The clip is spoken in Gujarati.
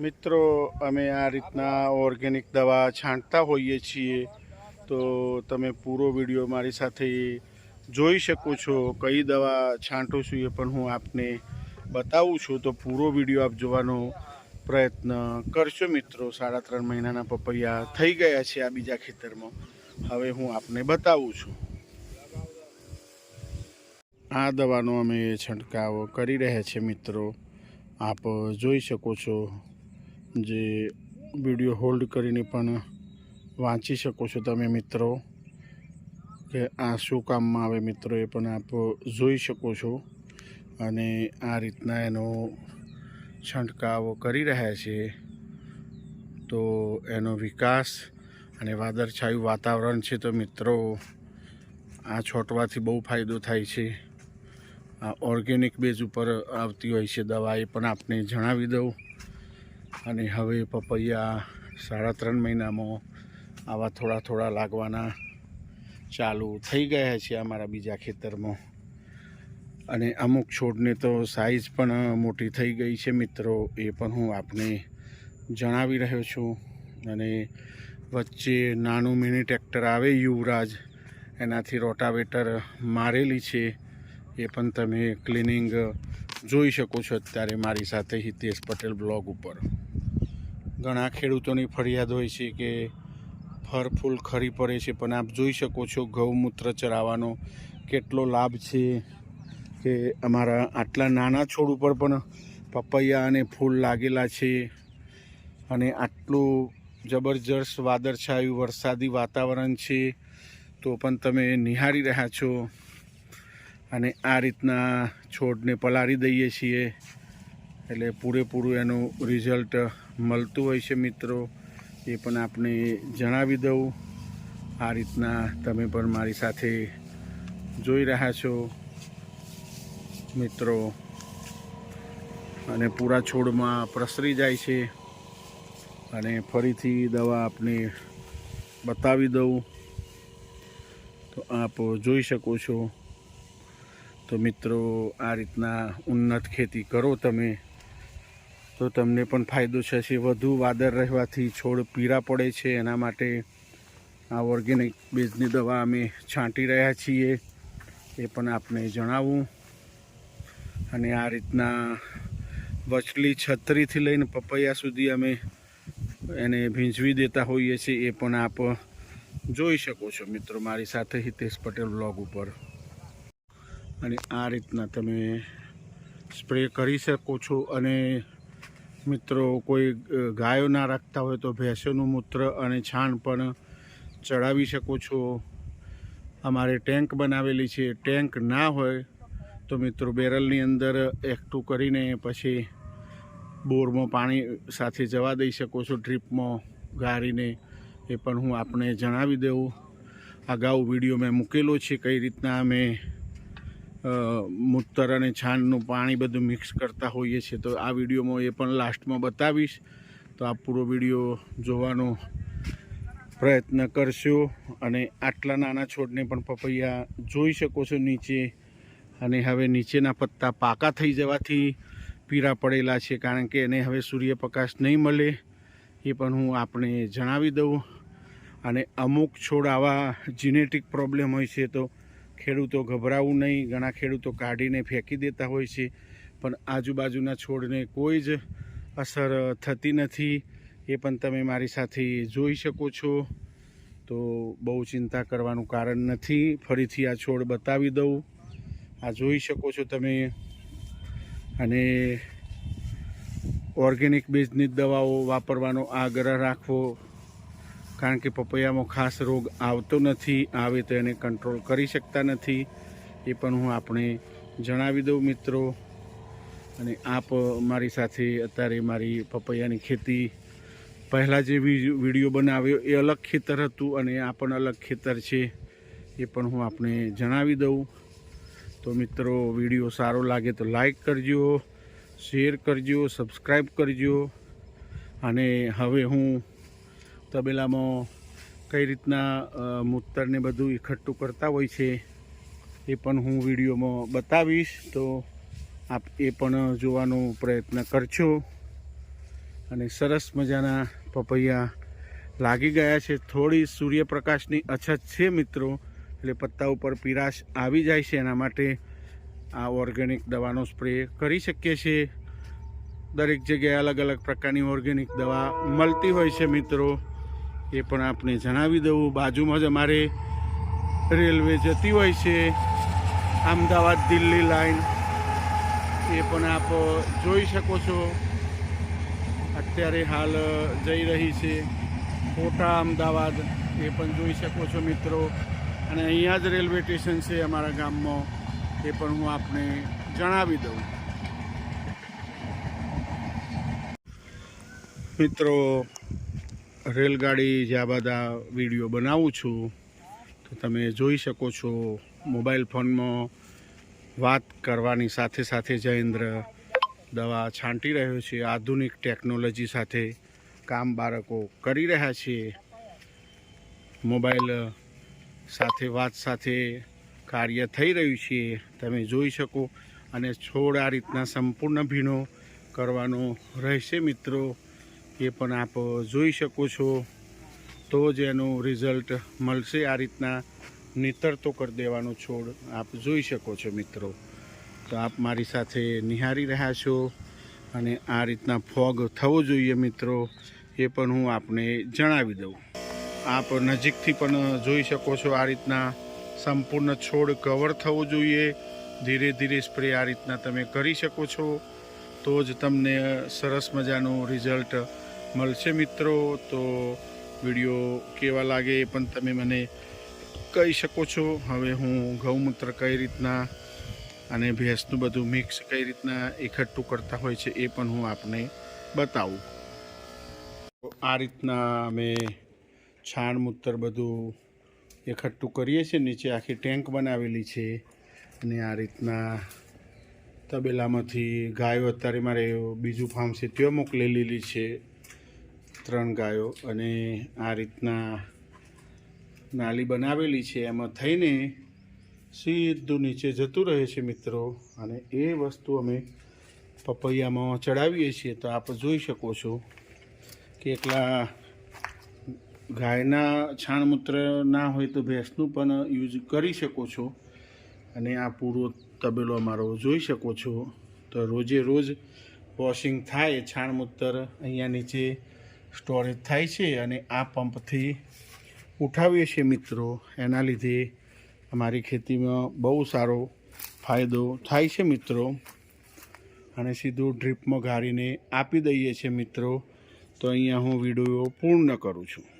મિત્રો, અમે આ રીતના ઓર્ગેનિક દવા છાંટતા હોઈએ છીએ. તો તમે પૂરો વીડિયો મારી સાથે જોઈ શકો છો કઈ દવા છાંટું છું એ પણ હું આપને બતાવું છું. તો પૂરો વીડિયો આપ જોવાનો પ્રયત્ન કરશો મિત્રો. સાડા ત્રણ મહિનાના પપૈયા થઈ ગયા છે આ બીજા ખેતરમાં. હવે હું આપને બતાવું છું. આ દવાનો અમે છંટકાવ કરી રહ્યા છીએ મિત્રો. આપ જોઈ શકો છો જે વીડિયો હોલ્ડ કરીને પણ વાંચી શકો છો તમે મિત્રો, કે આ શું કામમાં આવે મિત્રો એ પણ આપ જોઈ શકો છો. અને આ રીતના એનો છંટકાવ કરી રહ્યા છે. તો એનો વિકાસ અને વાદળછાયું વાતાવરણ છે તો મિત્રો, આ છોટવાથી બહુ ફાયદો થાય છે. આ ઓર્ગેનિક બેઝ ઉપર આવતી હોય છે દવા એ પણ આપને જણાવી દઉં. અને હવે પપૈયા સાડા ત્રણ મહિનામાં આવા થોડા થોડા લાગવાના ચાલુ થઈ ગયા છે અમારા બીજા ખેતરમાં. અને અમુક છોડને તો સાઈઝ પણ મોટી થઈ ગઈ છે મિત્રો, એ પણ હું આપને જણાવી રહ્યો છું. અને વચ્ચે નાનું મિની ટ્રેક્ટર આવે યુવરાજ, એનાથી રોટાવેટર મારેલી છે. એ પણ તમે ક્લિનિંગ જોઈ શકો છો અત્યારે મારી સાથે હિતેશ પટેલ બ્લોગ ઉપર. ઘણા ખેડૂતોની ફરિયાદ હોય છે કે ફળ, ફૂલ ખરી પડે છે, પણ આપ જોઈ શકો છો ગૌમૂત્ર ચરાવવાનો કેટલો લાભ છે કે અમારા આટલા નાના છોડ ઉપર પણ પપૈયા અને ફૂલ લાગેલા છે અને આટલું જબરજસ્ત વાદળછાયું વરસાદી વાતાવરણ છે, તો પણ તમે નિહાળી રહ્યા છો. અને આ રીતના છોડને પલાળી દઈએ છીએ. એટલે પૂરેપૂરું એનું રિઝલ્ટ મળતું હોય છે મિત્રો. એ પણ આપને જણાવી દઉં. આ રીતના તમે પણ મારી સાથે જોઈ રહ્યા છો મિત્રો. અને પૂરા છોડમાં પ્રસરી જાય છે. અને ફરીથી દવા આપને બતાવી દઉં. તો આપ જોઈ શકો છો. તો મિત્રો, આ રીતના ઉન્નત ખેતી કરો તમે. તો તમને પણ ફાયદો થશે. વધુ વાદળ રહેવાથી છોડ પીળા પડે છે. એના માટે આ ઓર્ગેનિક બેઝની દવા અમે છાંટી રહ્યા છીએ. એ પણ આપને જણાવું. અને આ રીતના વચલી છત્રીથી લઈને પપૈયા સુધી અમે એને ભીંજવી દેતા હોઈએ છીએ. એ પણ આપ જોઈ શકો છો મિત્રો મારી સાથે હિતેશ પટેલ બ્લોગ ઉપર. અને આ રીતના તમે સ્પ્રે કરી શકો છો અને મિત્રો, કોઈ ગાયો ના રાખતા હોય તો ભેંસોનું મૂત્ર અને છાણ પણ ચડાવી શકો છો. અમારે ટેન્ક બનાવેલી છે. ટેન્ક ના હોય તો મિત્રો, બેરલની અંદર એકઠું કરીને પછી બોરમાં પાણી સાથે જવા દઈ શકો છો. ડ્રીપમાં ગાળીને એ પણ હું આપને જણાવી દઉં અગાઉ વીડિયો મેં મૂકેલો છે કઈ રીતના અમે મૂત્ર અને છાણનું પાણી બધું મિક્સ કરતા હોઈએ છીએ. તો આ વિડીયોમાં એ પણ લાસ્ટમાં બતાવીશ. તો આ પૂરો વીડિયો જોવાનો પ્રયત્ન કરશો અને આટલા નાના છોડને પણ પપૈયા જોઈ શકો છો નીચે. અને હવે નીચેના પત્તા પાકા થઈ જવાથી પીળા પડેલા છે કારણ કે એને હવે સૂર્યપ્રકાશ નહીં મળે. એ પણ હું આપણે જણાવી દઉં. અને અમુક છોડ આવા જીનેટિક પ્રોબ્લેમ હોય છે તો ખેડૂતો ગભરાવું નહીં, ઘણા ખેડૂતો કાઢીને ફેંકી દેતા હોય છે, પણ આજુબાજુના છોડને કોઈ જ અસર થતી નથી. એ પણ તમે મારી સાથે જોઈ શકો છો. તો બહુ ચિંતા કરવાનું કારણ નથી. ફરીથી આ છોડ બતાવી દઉં. આ જોઈ શકો છો તમે. અને ઓર્ગેનિક બેઝની દવાઓ વાપરવાનો આગ્રહ રાખવો. કારણ કે પપૈયામાં ખાસ રોગ આવતો નથી, આવે તો એને કંટ્રોલ કરી શકતા નથી. એ પણ હું આપણે જણાવી દઉં મિત્રો. અને આપ મારી સાથે અત્યારે મારી પપૈયાની ખેતી પહેલાં જે વીડિયો બનાવ્યો એ અલગ ખેતર હતું અને આ પણ અલગ ખેતર છે. એ પણ હું આપણે જણાવી દઉં. તો મિત્રો, વીડિયો સારો લાગે તો લાઈક કરજો, શેર કરજો, સબસ્ક્રાઈબ કરજો. અને હવે હું તબેલામાં કઈ રીતના મૂતરને બધું એકઠું કરતા હોય છે, એ પણ હું વિડીયોમાં બતાવીશ. તો આપ એ પણ જોવાનો પ્રયત્ન કરજો. અને સરસ મજાના પપૈયા લાગી ગયા છે. થોડી સૂર્યપ્રકાશની અછત છે મિત્રો, એટલે પત્તા ઉપર પીરાશ આવી જાય છે. એના માટે આ ઓર્ગેનિક દવાનો સ્પ્રે કરી શકીએ છીએ દરેક જગ્યાએ અલગ અલગ પ્રકારની ઓર્ગેનિક દવા મળતી હોય છે મિત્રો. એ પણ આપણે જણાવી દઉં. બાજુમાં જ અમારે રેલવે જતી હોય છે. અમદાવાદ દિલ્હી લાઈન. એ પણ આપ જોઈ શકો છો. અત્યારે હાલ જઈ રહી છે. કોટા અમદાવાદ એ પણ જોઈ શકો છો મિત્રો. અને અહીંયા જ રેલવે સ્ટેશન છે અમારા ગામમાં. એ પણ હું આપને જણાવી દઉં. મિત્રો રેલગાડી જ્યાં બધા વીડિયો બનાવું છું, તો તમે જોઈ શકો છો મોબાઈલ ફોનમાં વાત કરવાની સાથે સાથે જયેન્દ્ર દવા છાંટી રહ્યો છે, આધુનિક ટેકનોલોજી સાથે કામ બાળકો કરી રહ્યા છે. મોબાઈલ સાથે વાત સાથે કાર્ય થઈ રહ્યું છે, તમે જોઈ શકો. અને છોડ આ રીતના સંપૂર્ણ ભીનો કરવાનો રહેશે મિત્રો. એ પણ આપ જોઈ શકો છો. તો જ એનું રિઝલ્ટ મળશે. આ રીતના નીતરતો કરી દેવાનો છોડ આપ જોઈ શકો છો મિત્રો. તો આપ મારી સાથે નિહારી રહ્યા છો અને આ રીતના ફોગ થવો જોઈએ મિત્રો, એ પણ હું આપને જણાવી દઉં. આપ નજીકથી પણ જોઈ શકો છો આ રીતના સંપૂર્ણ છોડ કવર થવો જોઈએ. ધીરે ધીરે સ્પ્રે આ રીતના તમે કરી શકો છો. તો જ તમને સરસ મજાનું રિઝલ્ટ મળશે મિત્રો, તો વીડિયો કેવા લાગે એ પણ તમે મને કહી શકો છો. હવે હું ગૌમૂત્ર કઈ રીતના અને ભેંસનું બધું મિક્સ કઈ રીતના એકઠું કરતા હોય છે એ પણ હું આપને બતાવું. આ રીતના અમે છાણ, મૂત્ર બધું એકઠું કરીએ છીએ. નીચે આખી ટેન્ક બનાવેલી છે અને આ રીતના તબેલામાંથી ગાયો, અત્યારે મારે બીજું ફાર્મ છે, ત્યાં મોકલેલી છે. ત્રણ ગાયો અને આ રીતના નાલી બનાવેલી છે. એમાં થઈને સીધું નીચે જતું રહે છે મિત્રો. અને એ વસ્તુ અમે પપૈયામાં ચડાવીએ છીએ. તો આપ જોઈ શકો છો કે એકલા ગાયના છાણમૂત્ર ના હોય તો ભેંસનું પણ યુઝ કરી શકો છો. અને આ પૂરો તબેલો અમારો જોઈ શકો છો. તો રોજે રોજ વોશિંગ થાય. છાણમૂત્ર અહીંયા નીચે સ્ટોરેજ થાય છે અને આ પંપથી ઉઠાવીએ છીએ મિત્રો. એના લીધે અમારી ખેતીમાં બહુ સારો ફાયદો થાય છે મિત્રો. અને સીધું ડ્રીપમાં ગાળીને આપી દઈએ છીએ મિત્રો. તો અહીંયા હું વીડિયો પૂર્ણ કરું છું.